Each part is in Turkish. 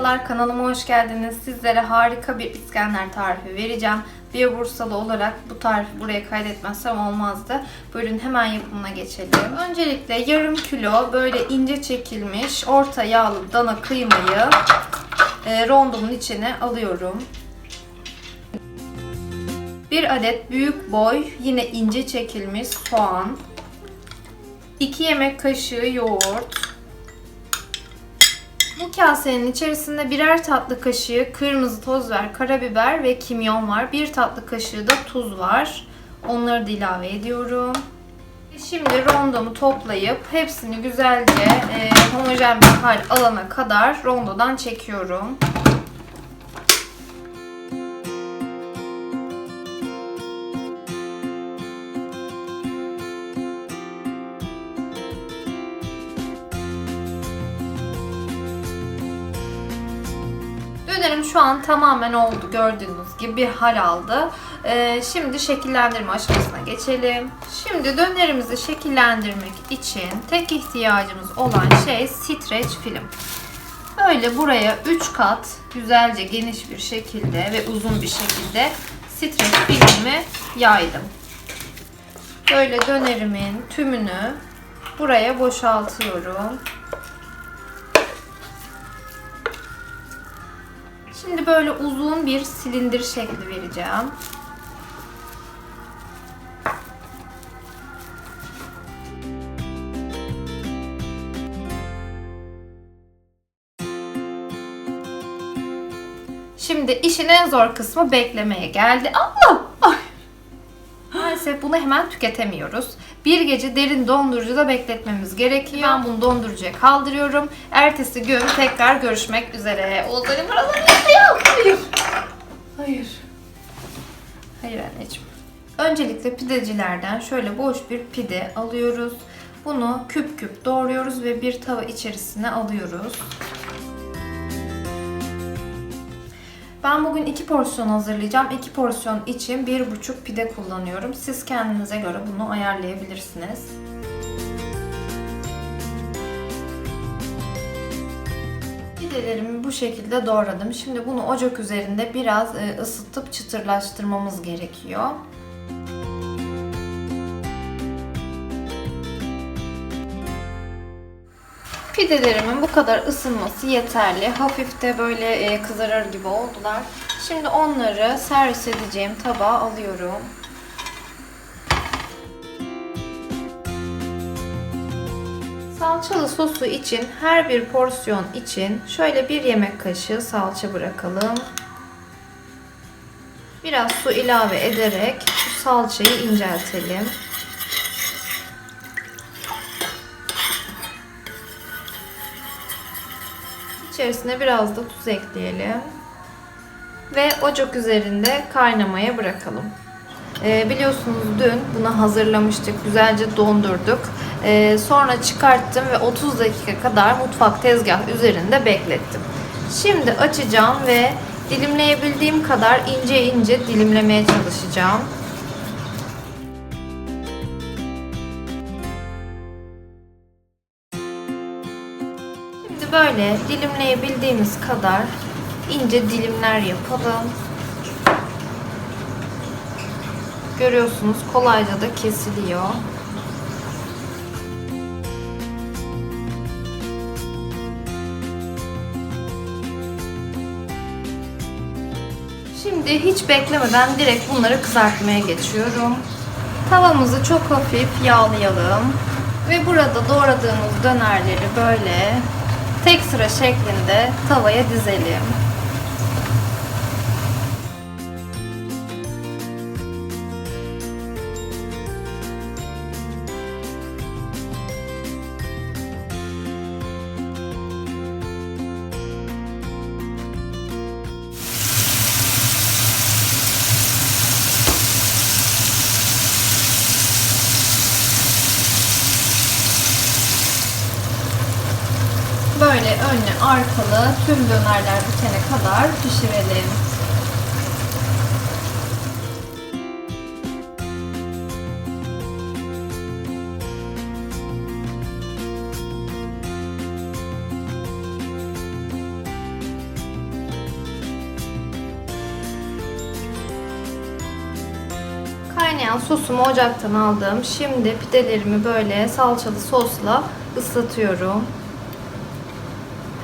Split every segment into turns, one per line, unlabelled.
Merhabalar kanalıma hoş geldiniz. Sizlere harika bir İskender tarifi vereceğim. Bir Bursalı olarak bu tarifi buraya kaydetmezsem olmazdı. Buyurun hemen yapımına geçelim. Öncelikle yarım kilo böyle ince çekilmiş orta yağlı dana kıymayı e, rondomun içine alıyorum. Bir adet büyük boy yine ince çekilmiş soğan. 2 yemek kaşığı yoğurt. Bu kasenin içerisinde birer tatlı kaşığı kırmızı toz ver, karabiber ve kimyon var. Bir tatlı kaşığı da tuz var. Onları da ilave ediyorum. Şimdi rondomu toplayıp hepsini güzelce e, homojen bir hal alana kadar rondodan çekiyorum. Dönerim şu an tamamen oldu gördüğünüz gibi bir hal aldı. Ee, şimdi şekillendirme aşamasına geçelim. Şimdi dönerimizi şekillendirmek için tek ihtiyacımız olan şey streç film. Böyle buraya 3 kat güzelce geniş bir şekilde ve uzun bir şekilde streç filmi yaydım. Böyle dönerimin tümünü buraya boşaltıyorum. Şimdi böyle uzun bir silindir şekli vereceğim. Şimdi işin en zor kısmı beklemeye geldi. Allah! Maalesef bunu hemen tüketemiyoruz. Bir gece derin dondurucuda bekletmemiz gerekiyor. Ben bunu dondurucuya kaldırıyorum. Ertesi gün tekrar görüşmek üzere. Oğuzlarım buraları yıkıyor. Hayır. Hayır. Hayır anneciğim. Öncelikle pidecilerden şöyle boş bir pide alıyoruz. Bunu küp küp doğruyoruz ve bir tava içerisine alıyoruz. Ben bugün iki porsiyon hazırlayacağım. İki porsiyon için bir buçuk pide kullanıyorum. Siz kendinize göre bunu ayarlayabilirsiniz. Pidelerimi bu şekilde doğradım. Şimdi bunu ocak üzerinde biraz e, ısıtıp çıtırlaştırmamız gerekiyor. Pidelerimin bu kadar ısınması yeterli. Hafif de böyle e, kızarır gibi oldular. Şimdi onları servis edeceğim tabağa alıyorum. Salçalı sosu için her bir porsiyon için şöyle bir yemek kaşığı salça bırakalım. Biraz su ilave ederek bu salçayı inceltelim. İçerisine biraz da tuz ekleyelim. Ve ocak üzerinde kaynamaya bırakalım. Ee, biliyorsunuz dün bunu hazırlamıştık. Güzelce dondurduk. Ee, sonra çıkarttım ve 30 dakika kadar mutfak tezgah üzerinde beklettim. Şimdi açacağım ve dilimleyebildiğim kadar ince ince dilimlemeye çalışacağım. Böyle dilimleyebildiğimiz kadar ince dilimler yapalım. Görüyorsunuz kolayca da kesiliyor. Şimdi hiç beklemeden direkt bunları kızartmaya geçiyorum. Tavamızı çok hafif yağlayalım. Ve burada doğradığımız dönerleri böyle tek sıra şeklinde tavaya dizelim. önlü arkalı tüm dönerler bitene kadar pişirelim. kaynayan sosumu ocaktan aldım. Şimdi pidelerimi böyle salçalı sosla ıslatıyorum.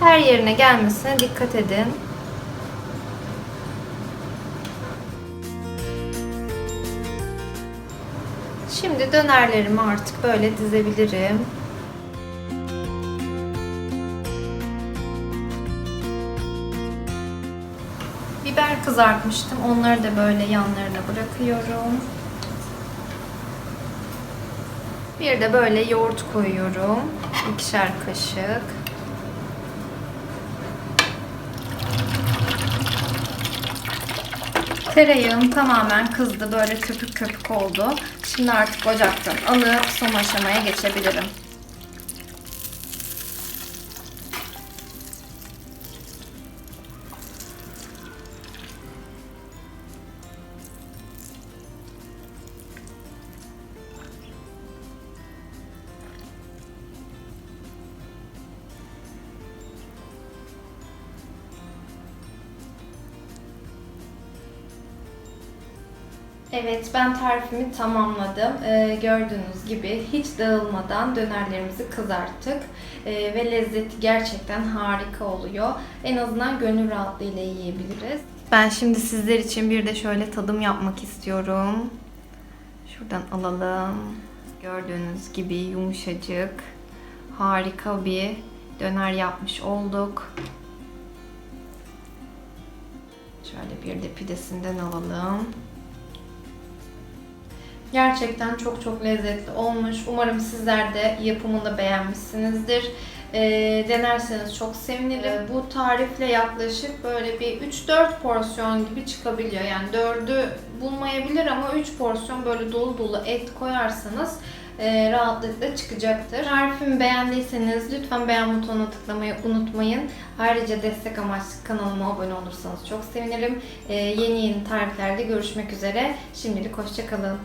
Her yerine gelmesine dikkat edin. Şimdi dönerlerimi artık böyle dizebilirim. Biber kızartmıştım. Onları da böyle yanlarına bırakıyorum. Bir de böyle yoğurt koyuyorum. İkişer kaşık. Tereyağım tamamen kızdı. Böyle köpük köpük oldu. Şimdi artık ocaktan alıp son aşamaya geçebilirim. Evet ben tarifimi tamamladım. Ee, gördüğünüz gibi hiç dağılmadan dönerlerimizi kızarttık. Ee, ve lezzeti gerçekten harika oluyor. En azından gönül rahatlığıyla yiyebiliriz. Ben şimdi sizler için bir de şöyle tadım yapmak istiyorum. Şuradan alalım. Gördüğünüz gibi yumuşacık, harika bir döner yapmış olduk. Şöyle bir de pidesinden alalım. Gerçekten çok çok lezzetli olmuş. Umarım sizler de yapımını beğenmişsinizdir. Ee, denerseniz çok sevinirim. Ee, bu tarifle yaklaşık böyle bir 3-4 porsiyon gibi çıkabiliyor. Yani 4'ü bulmayabilir ama 3 porsiyon böyle dolu dolu et koyarsanız e, rahatlıkla çıkacaktır. Tarifimi beğendiyseniz lütfen beğen butonuna tıklamayı unutmayın. Ayrıca destek amaçlı kanalıma abone olursanız çok sevinirim. Ee, yeni yeni tariflerde görüşmek üzere. Şimdilik hoşçakalın.